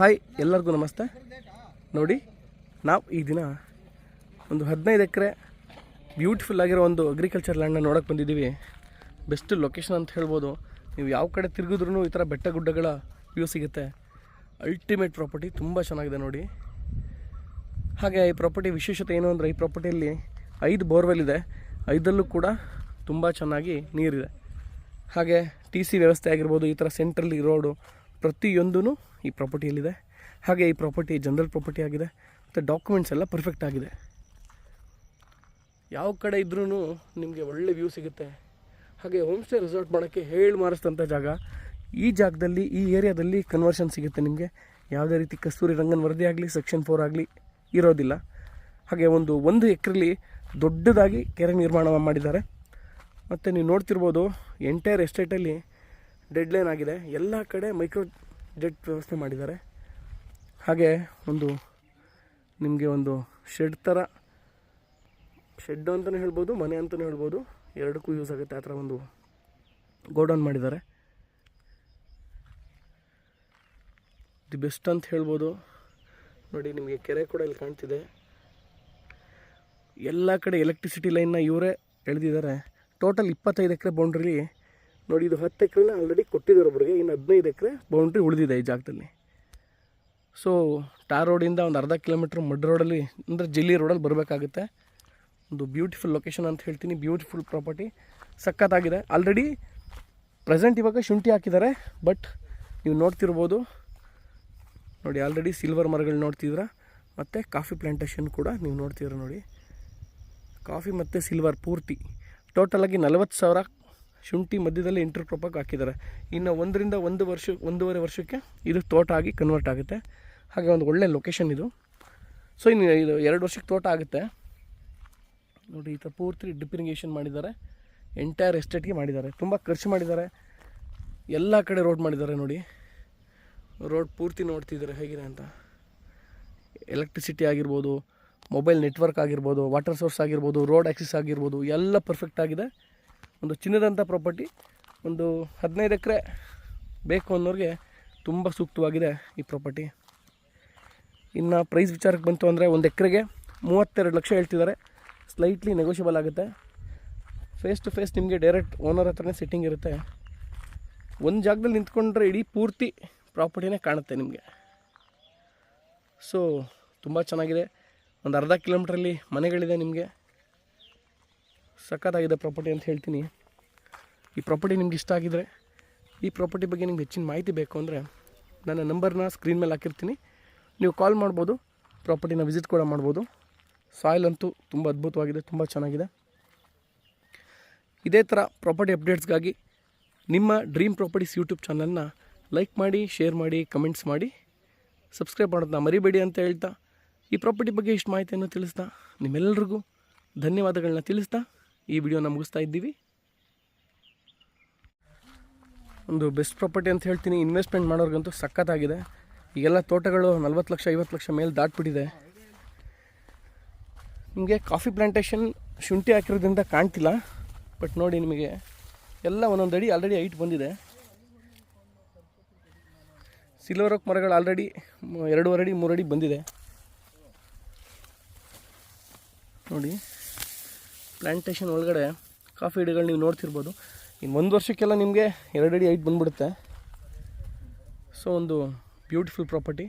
Hi, ಎಲ್ಲರಿಗೂ ನಮಸ್ತೆ. ನೋಡಿ, ನಾವು ಈ ದಿನ ಒಂದು ಹದಿನೈದು ಎಕರೆ ಬ್ಯೂಟಿಫುಲ್ ಆಗಿರೋ ಒಂದು ಅಗ್ರಿಕಲ್ಚರ್ ಲ್ಯಾಂಡನ್ನು ನೋಡೋಕೆ ಬಂದಿದ್ದೀವಿ. ಬೆಸ್ಟ್ ಲೊಕೇಶನ್ ಅಂತ ಹೇಳ್ಬೋದು. ನೀವು ಯಾವ ಕಡೆ ತಿರುಗಿದ್ರೂ ಈ ಥರ ಬೆಟ್ಟ ಗುಡ್ಡಗಳ ವ್ಯೂ ಸಿಗುತ್ತೆ. ಅಲ್ಟಿಮೇಟ್ ಪ್ರಾಪರ್ಟಿ ತುಂಬ ಚೆನ್ನಾಗಿದೆ ನೋಡಿ. ಹಾಗೆ ಈ ಪ್ರಾಪರ್ಟಿ ವಿಶೇಷತೆ ಏನು ಅಂದರೆ ಈ ಪ್ರಾಪರ್ಟಿಯಲ್ಲಿ ಐದು ಬೋರ್ವೆಲ್ ಇದೆ. ಐದಲ್ಲೂ ಕೂಡ ತುಂಬ ಚೆನ್ನಾಗಿ ನೀರಿದೆ. ಹಾಗೆ ಟಿ ಸಿ ವ್ಯವಸ್ಥೆ ಆಗಿರ್ಬೋದು, ಈ ಥರ ಸೆಂಟ್ರಲ್ಲಿ ರೋಡು ಪ್ರತಿಯೊಂದೂ ಈ ಪ್ರಾಪರ್ಟಿಯಲ್ಲಿದೆ. ಹಾಗೆ ಈ ಪ್ರಾಪರ್ಟಿ ಜನರಲ್ ಪ್ರಾಪರ್ಟಿ ಆಗಿದೆ. ಮತ್ತು ಡಾಕ್ಯುಮೆಂಟ್ಸ್ ಎಲ್ಲ ಪರ್ಫೆಕ್ಟ್ ಆಗಿದೆ. ಯಾವ ಕಡೆ ಇದ್ರೂ ನಿಮಗೆ ಒಳ್ಳೆ ವ್ಯೂ ಸಿಗುತ್ತೆ. ಹಾಗೆ ಹೋಮ್ ಸ್ಟೇ ರೆಸಾರ್ಟ್ ಮಾಡೋಕ್ಕೆ ಹೇಳಿ ಮಾರಿಸಿದಂಥ ಜಾಗ. ಈ ಜಾಗದಲ್ಲಿ, ಈ ಏರಿಯಾದಲ್ಲಿ ಕನ್ವರ್ಷನ್ ಸಿಗುತ್ತೆ ನಿಮಗೆ. ಯಾವುದೇ ರೀತಿ ಕಸ್ತೂರಿ ರಂಗನ್ ವರದಿ ಆಗಲಿ ಸೆಕ್ಷನ್ ಫೋರ್ ಆಗಲಿ ಇರೋದಿಲ್ಲ. ಹಾಗೆ ಒಂದು ಒಂದು ಎಕರೆಲಿ ದೊಡ್ಡದಾಗಿ ಕೆರೆ ನಿರ್ಮಾಣ ಮಾಡಿದ್ದಾರೆ. ಮತ್ತು ನೀವು ನೋಡ್ತಿರ್ಬೋದು ಎಂಟೈರ್ ಎಸ್ಟೇಟಲ್ಲಿ ಡೆಡ್ ಲೈನ್ ಆಗಿದೆ. ಎಲ್ಲ ಕಡೆ ಮೈಕ್ರೋ ಜೆಟ್ ವ್ಯವಸ್ಥೆ ಮಾಡಿದ್ದಾರೆ. ಹಾಗೆ ಒಂದು ನಿಮಗೆ ಒಂದು ಶೆಡ್ ಥರ ಶೆಡ್ಡು ಅಂತಲೇ ಹೇಳ್ಬೋದು, ಮನೆ ಅಂತಲೇ ಹೇಳ್ಬೋದು. ಎರಡಕ್ಕೂ ಯೂಸ್ ಆಗುತ್ತೆ. ಆ ಥರ ಒಂದು ಗೋಡೌನ್ ಮಾಡಿದ್ದಾರೆ. ದಿ ಬೆಸ್ಟ್ ಅಂತ ಹೇಳ್ಬೋದು. ನೋಡಿ, ನಿಮಗೆ ಕೆರೆ ಕೂಡ ಇಲ್ಲಿ ಕಾಣ್ತಿದೆ. ಎಲ್ಲ ಕಡೆ ಎಲೆಕ್ಟ್ರಿಸಿಟಿ ಲೈನ್ನ ಇವರೇ ಎಳೆದಿದ್ದಾರೆ. ಟೋಟಲ್ ಇಪ್ಪತ್ತೈದು ಎಕರೆ ಬೌಂಡ್ರಿಲಿ ನೋಡಿ, ಇದು ಹತ್ತು ಎಕರೆನ ಆಲ್ರೆಡಿ ಕೊಟ್ಟಿದ್ದಾರೆ ಒಬ್ಬರಿಗೆ ಇನ್ನು ಹದಿನೈದು ಎಕರೆ ಬೌಂಡ್ರಿ ಉಳಿದಿದೆ ಈ ಜಾಗದಲ್ಲಿ. ಸೊ ಟಾರ್ ರೋಡಿಂದ ಒಂದು ಅರ್ಧ ಕಿಲೋಮೀಟ್ರ್ ಮಡ್ ರೋಡಲ್ಲಿ ಅಂದರೆ ಜಿಲ್ಲಿ ರೋಡಲ್ಲಿ ಬರಬೇಕಾಗುತ್ತೆ. ಒಂದು ಬ್ಯೂಟಿಫುಲ್ ಲೊಕೇಶನ್ ಅಂತ ಹೇಳ್ತೀನಿ ಬ್ಯೂಟಿಫುಲ್ ಪ್ರಾಪರ್ಟಿ ಸಖತ್ತಾಗಿದೆ. ಆಲ್ರೆಡಿ ಪ್ರೆಸೆಂಟ್ ಇವಾಗ ಶುಂಠಿ ಹಾಕಿದ್ದಾರೆ ಬಟ್ ನೀವು ನೋಡ್ತಿರ್ಬೋದು. ನೋಡಿ ಆಲ್ರೆಡಿ ಸಿಲ್ವರ್ ಮರಗಳು ನೋಡ್ತಿದ್ರ, ಮತ್ತು ಕಾಫಿ ಪ್ಲ್ಯಾಂಟೇಷನ್ ಕೂಡ ನೀವು ನೋಡ್ತಿದ್ರೆ ನೋಡಿ. ಕಾಫಿ ಮತ್ತು ಸಿಲ್ವರ್ ಪೂರ್ತಿ. ಟೋಟಲಾಗಿ ನಲವತ್ತು ಸಾವಿರ ಶುಂಠಿ ಮಧ್ಯದಲ್ಲಿ ಇಂಟರ್ ಕ್ರಾಪಾಗಿ ಹಾಕಿದ್ದಾರೆ. ಇನ್ನು ಒಂದರಿಂದ ಒಂದು ವರ್ಷ, ಒಂದೂವರೆ ವರ್ಷಕ್ಕೆ ಇದು ತೋಟ ಆಗಿ ಕನ್ವರ್ಟ್ ಆಗುತ್ತೆ. ಹಾಗೆ ಒಂದು ಒಳ್ಳೆ ಲೊಕೇಶನ್ ಇದು. ಸೊ ಇನ್ನು ಇದು ಎರಡು ವರ್ಷಕ್ಕೆ ತೋಟ ಆಗುತ್ತೆ. ನೋಡಿ, ಈ ಥರ ಪೂರ್ತಿ ಡಿಪ್ರಿಂಗೇಷನ್ ಮಾಡಿದ್ದಾರೆ. ಎಂಟೈರ್ ಎಸ್ಟೇಟ್ಗೆ ಮಾಡಿದ್ದಾರೆ. ತುಂಬ ಖರ್ಚು ಮಾಡಿದ್ದಾರೆ. ಎಲ್ಲ ಕಡೆ ರೋಡ್ ಮಾಡಿದ್ದಾರೆ ನೋಡಿ. ರೋಡ್ ಪೂರ್ತಿ ನೋಡ್ತಿದ್ದಾರೆ ಹೇಗಿದೆ ಅಂತ. ಎಲೆಕ್ಟ್ರಿಸಿಟಿ ಆಗಿರ್ಬೋದು ಮೊಬೈಲ್ ನೆಟ್ವರ್ಕ್ ಆಗಿರ್ಬೋದು ವಾಟರ್ ಸೋರ್ಸ್ ಆಗಿರ್ಬೋದು ರೋಡ್ ಆ್ಯಕ್ಸಿಸ್ ಆಗಿರ್ಬೋದು, ಎಲ್ಲ ಪರ್ಫೆಕ್ಟ್ ಆಗಿದೆ. ಒಂದು ಚಿನ್ನದಂಥ ಪ್ರಾಪರ್ಟಿ ಒಂದು ಹದಿನೈದು ಎಕರೆ ಬೇಕು ಅನ್ನೋರಿಗೆ ತುಂಬ ಸೂಕ್ತವಾಗಿದೆ ಈ ಪ್ರಾಪರ್ಟಿ ಇನ್ನು ಪ್ರೈಸ್ ವಿಚಾರಕ್ಕೆ ಬಂತು ಅಂದರೆ ಒಂದು ಎಕರೆಗೆ ಮೂವತ್ತೆರಡು ಲಕ್ಷ ಹೇಳ್ತಿದ್ದಾರೆ. ಸ್ಲೈಟ್ಲಿ ನೆಗೋಷಿಯಬಲ್ ಆಗುತ್ತೆ. ಫೇಸ್ ಟು ಫೇಸ್ ನಿಮಗೆ ಡೈರೆಕ್ಟ್ ಓನರ್ ಹತ್ರನೇ ಸಿಟ್ಟಿಂಗ್ ಇರುತ್ತೆ. ಒಂದು ಜಾಗದಲ್ಲಿ ನಿಂತ್ಕೊಂಡ್ರೆ ಇಡೀ ಪೂರ್ತಿ ಪ್ರಾಪರ್ಟಿನೇ ಕಾಣುತ್ತೆ ನಿಮಗೆ. ಸೊ ತುಂಬ ಚೆನ್ನಾಗಿದೆ. ಒಂದು ಅರ್ಧ ಕಿಲೋಮೀಟ್ರಲ್ಲಿ ಮನೆಗಳಿದೆ ನಿಮಗೆ. ಸಖತ್ತಾಗಿದೆ ಪ್ರಾಪರ್ಟಿ ಅಂತ ಹೇಳ್ತೀನಿ. ಈ ಪ್ರಾಪರ್ಟಿ ನಿಮ್ಗೆ ಇಷ್ಟ ಆಗಿದ್ರೆ, ಈ ಪ್ರಾಪರ್ಟಿ ಬಗ್ಗೆ ನಿಮ್ಗೆ ಹೆಚ್ಚಿನ ಮಾಹಿತಿ ಬೇಕು ಅಂದರೆ ನನ್ನ ನಂಬರ್ನ ಸ್ಕ್ರೀನ್ ಮೇಲೆ ಹಾಕಿರ್ತೀನಿ. ನೀವು ಕಾಲ್ ಮಾಡ್ಬೋದು ಪ್ರಾಪರ್ಟಿನ ವಿಸಿಟ್ ಕೂಡ ಮಾಡ್ಬೋದು. ಸಾಯಿಲ್ ಅಂತೂ ತುಂಬ ಅದ್ಭುತವಾಗಿದೆ, ತುಂಬ ಚೆನ್ನಾಗಿದೆ. ಇದೇ ಥರ ಪ್ರಾಪರ್ಟಿ ಅಪ್ಡೇಟ್ಸ್ಗಾಗಿ ನಿಮ್ಮ ಡ್ರೀಮ್ ಪ್ರಾಪರ್ಟೀಸ್ ಯೂಟ್ಯೂಬ್ ಚಾನಲ್ನ ಲೈಕ್ ಮಾಡಿ ಶೇರ್ ಮಾಡಿ ಕಮೆಂಟ್ಸ್ ಮಾಡಿ. ಸಬ್ಸ್ಕ್ರೈಬ್ ಮಾಡೋದನ್ನ ಮರಿಬೇಡಿ ಅಂತ ಹೇಳ್ತಾ, ಈ ಪ್ರಾಪರ್ಟಿ ಬಗ್ಗೆ ಇಷ್ಟು ಮಾಹಿತಿಯನ್ನು ತಿಳಿಸ್ತಾ ನಿಮ್ಮೆಲ್ಲರಿಗೂ ಧನ್ಯವಾದಗಳನ್ನ ತಿಳಿಸ್ತಾ ಈ ವಿಡಿಯೋನ ಮುಗಿಸ್ತಾ ಇದ್ದೀವಿ. ಒಂದು ಬೆಸ್ಟ್ ಪ್ರಾಪರ್ಟಿ ಅಂತ ಹೇಳ್ತೀನಿ. ಇನ್ವೆಸ್ಟ್ಮೆಂಟ್ ಮಾಡೋರ್ಗಂತೂ ಸಖತ್ತಾಗಿದೆ. ಈಗೆಲ್ಲ ತೋಟಗಳು ನಲ್ವತ್ತು ಲಕ್ಷ, ಐವತ್ತು ಲಕ್ಷ ಮೇಲೆ ದಾಟ್ಬಿಟ್ಟಿದೆ. ನಿಮಗೆ ಕಾಫಿ ಪ್ಲ್ಯಾಂಟೇಷನ್ ಶುಂಠಿ ಹಾಕಿರೋದ್ರಿಂದ ಕಾಣ್ತಿಲ್ಲ. ಬಟ್ ನೋಡಿ ನಿಮಗೆ ಎಲ್ಲ ಒಂದೊಂದು ಅಡಿ ಆಲ್ರೆಡಿ ಐಟ್ ಬಂದಿದೆ. ಸಿಲ್ವರ್ ಓಕ್ ಮರಗಳು ಆಲ್ರೆಡಿ ಎರಡೂವರೆ ಅಡಿ, ಮೂರಡಿ ಬಂದಿದೆ. ನೋಡಿ. ಪ್ಲ್ಯಾಂಟೇಷನ್ ಒಳಗಡೆ ಕಾಫಿ ಗಿಡಗಳು ನೀವು ನೋಡ್ತಿರ್ಬೋದು. ಇನ್ನು ಒಂದು ವರ್ಷಕ್ಕೆಲ್ಲ ನಿಮಗೆ ಎರಡು ಅಡಿ ಐಟ್ ಬಂದ್ಬಿಡುತ್ತೆ. ಸೊ ಒಂದು ಬ್ಯೂಟಿಫುಲ್ ಪ್ರಾಪರ್ಟಿ